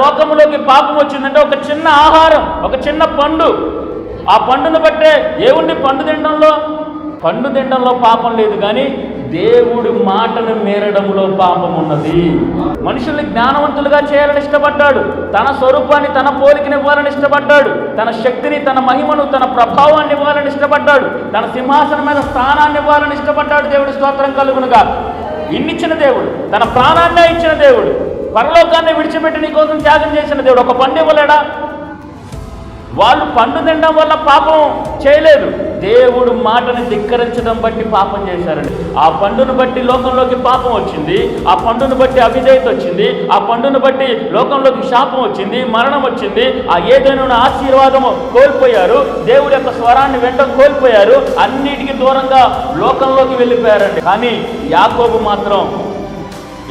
లోకంలోకి పాపం వచ్చిందంటే ఒక చిన్న ఆహారం ఒక చిన్న పండు. ఆ పండును బట్టే ఏముంది? పండు తినడంలో? పండు తినడంలో పాపం లేదు కానీ దేవుడి మాటను మేరడంలో పాపం ఉన్నది. మనుషుల్ని జ్ఞానవంతులుగా చేయాలని ఇష్టపడ్డాడు. తన స్వరూపాన్ని తన పోలికని ఇవ్వాలని ఇష్టపడ్డాడు. తన శక్తిని తన మహిమను తన ప్రభావాన్ని ఇవ్వాలని ఇష్టపడ్డాడు. తన సింహాసనం మీద స్థానాన్ని ఇవ్వాలని ఇష్టపడ్డాడు దేవుడి స్తోత్రం కలుగునుగా ఇన్నిచ్చిన దేవుడు తన ప్రాణాన్నే ఇచ్చిన దేవుడు పరలోకాన్ని విడిచిపెట్టి నీ కోసం త్యాగం చేసిన దేవుడు ఒక పండు ఇవ్వలేడా? వాళ్ళు పండు తినడం వల్ల పాపం చేయలేదు. దేవుడు మాటని ధిక్కరించడం బట్టి పాపం చేశారండి. ఆ పండును బట్టి లోకంలోకి పాపం వచ్చింది. ఆ పండును బట్టి అవిధేయత వచ్చింది. ఆ పండును బట్టి లోకంలోకి శాపం వచ్చింది మరణం వచ్చింది. ఆ ఏదైనా ఆశీర్వాదము కోల్పోయారు. దేవుడి యొక్క స్వరాన్ని వెంట కోల్పోయారు. అన్నిటికీ దూరంగా లోకంలోకి వెళ్ళిపోయారండి. కానీ యాకోబు మాత్రం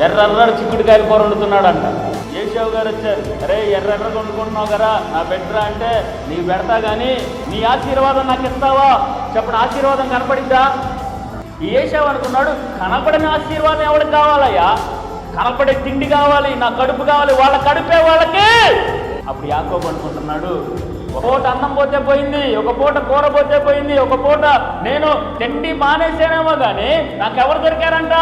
ఎర్రెర్ర చిక్కుడుకాయలు కూర వండుతున్నాడంట. కేశవ్ గారు వచ్చారు. అరే ఎర్రెర్ర కొనుక్కుంటున్నావు కదా నా బెట్రా అంటే నీ పెడతా కానీ నీ ఆశీర్వాదం నాకు ఇస్తావా? చెప్పండి ఆశీర్వాదం కనపడిద్దా? ఏషావు అనుకున్నాడు కనపడిన ఆశీర్వాదం ఎవరికి కావాలయ్యా? కనపడే తిండి కావాలి నా కడుపు కావాలి వాళ్ళ కడుపే వాళ్ళకి! అప్పుడు యాకోబు అనుకుంటున్నాడు ఒక పూట అన్నం పోతే పోయింది ఒక పూట కూర పోతే పోయింది ఒక పూట నేను తిండి మానేసానేమో కానీ నాకెవరు దొరికారంట?